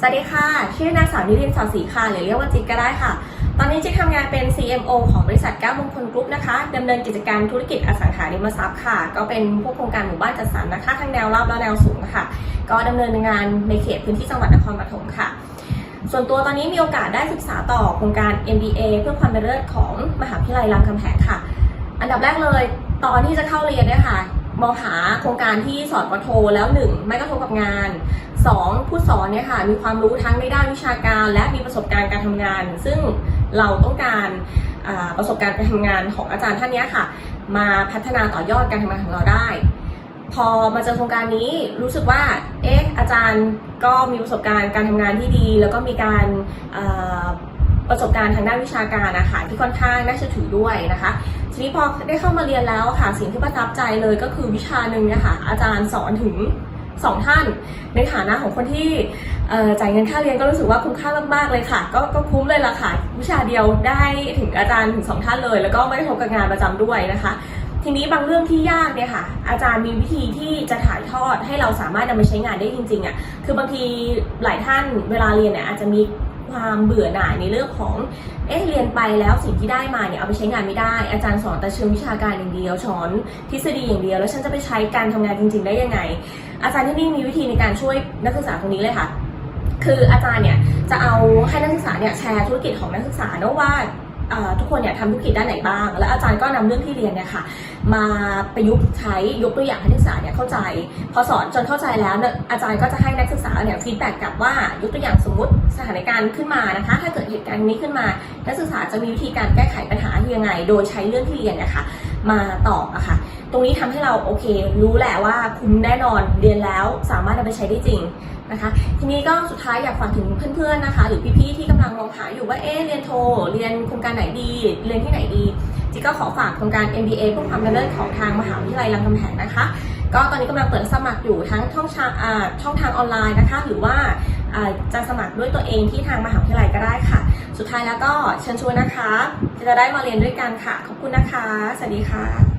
สวัสดีค่ะ ชื่อนางสาวนิรินทร์สาวศรีค่ะหรือเรียกว่าจิ๊กก็ได้ค่ะ ตอนนี้จิ๊กทำงานเป็น CMO ของบริษัทก้ามงคลกรุ๊ปนะคะดำเนินกิจการธุรกิจอสังหาริมทรัพย์ค่ะ ก็เป็นพวกโครงการหมู่บ้านจัดสรรนะคะ ทั้งแนวราบและแนวสูงค่ะ ก็ดำเนินงานในเขตพื้นที่จังหวัดนครปฐมค่ะ ส่วนตัวตอนนี้มีโอกาสได้ศึกษาต่อโครงการ MBA เพื่อความเป็นเลิศของมหาวิทยาลัยรามคำแหงค่ะ อันดับแรกเลย ตอนที่จะเข้าเรียนเนี่ยค่ะ มองหาโครงการที่สอนปโทแล้วหนึ่งไม่กระทบกับงานสองผู้สอนเนี่ยค่ะมีความรู้ทั้งในด้านวิชาการ และมีประสบการณ์การทำงาน ซึ่งเราต้องการประสบการณ์การทำงานของอาจารย์ท่านนี้ค่ะ มาพัฒนาต่อยอดการทำงานของเราได้ พอมาเจอโครงการนี้รู้สึกว่าเอ๊ะอาจารย์ก็มีประสบการณ์การทำงานที่ดี แล้วก็มีการ ประสบการณ์ทางด้านวิชาการนะคะที่ค่อนข้างน่าเชื่อถือด้วยนะคะ ทีนี้พอได้เข้ามาเรียนแล้วค่ะสิ่งที่ประทับใจเลยก็คือวิชาหนึ่งนี่ยค่ะอาจารย์สอนถึงสองท่าน ในฐานะของคนที่จ่ายเงินค่าเรียนก็รู้สึกว่าคุ้มค่ามากๆเลยค่ะก็ก็คุ้มเลยล่ะค่ะวิชาเดียวได้ถึงอาจารย์ถึงสองท่านเลย แล้วก็ไม่ได้ทบกับงานประจำด้วยนะคะทีนี้บางเรื่องที่ยากเนี่ยค่ะ อาจารย์มีวิธีที่จะถ่ายทอดให้เราสามารถนำไปใช้งานได้จริงๆอะคือบางทีหลายท่านเวลาเรียนเนี่ยอาจจะมี ความเบื่อหน่ายในเรื่องของ เอ๊ะเรียนไปแล้วสิ่งที่ได้มาเนี่ยเอาไปใช้งานไม่ได้ อาจารย์สอนแต่เชิงวิชาการอย่างเดียวสอนทฤษฎีอย่างเดียวแล้วฉันจะไปใช้การทำงานจริง ๆ ได้ยังไง อาจารย์ที่นี่มีวิธีในการช่วยนักศึกษาตรงนี้เลยค่ะ คืออาจารย์เนี่ยจะเอาให้นักศึกษาเนี่ยแชร์ธุรกิจของนักศึกษาเนอะว่า ทุกคนเนี่ยทำธุรกิจด้านไหนบ้าง แล้วอาจารย์ก็นำเรื่องที่เรียนเนี่ยค่ะมาประยุกต์ใช้ยกตัวอย่างให้นักศึกษาเนี่ยเข้าใจ พอสอนจนเข้าใจแล้วเนี่ยอาจารย์ก็จะให้นักศึกษาเนี่ยฟีดแบ็กกลับว่ายกตัวอย่างสมมติสถานการณ์ขึ้นมานะคะ ถ้าเกิดเหตุการณ์นี้ขึ้นมา นักศึกษาจะมีวิธีการแก้ไขปัญหายังไง โดยใช้เรื่องที่เรียนนะคะ มาตอบอะค่ะ ตรงนี้ทำให้เราโอเค รู้แหละว่าคุ้มแน่นอนเรียนแล้วสามารถนำไปใช้ได้จริงนะคะ ทีนี้ก็สุดท้ายอยากฝากถึงเพื่อนๆนะคะ หรือพี่ๆที่กำลังมองหาอยู่ว่าเอ๊เรียนโท เรียนโครงการไหนดีเรียนที่ไหนดีจิก็ขอฝากโครงการ MBA เพื่อความเป็นเลิศของทางมหาวิทยาลัยรามคำแหงนะคะ ก็ตอนนี้กำลังเปิดสมัครอยู่ทั้งช่องทางอ่าช่องทางออนไลน์นะคะ หรือว่าจะสมัครด้วยตัวเองที่ทางมหาวิทยาลัยก็ได้ค่ะ สุดท้ายแล้วก็เชิญชวนนะคะ จะได้มาเรียนด้วยกันค่ะ ขอบคุณนะคะ สวัสดีค่ะ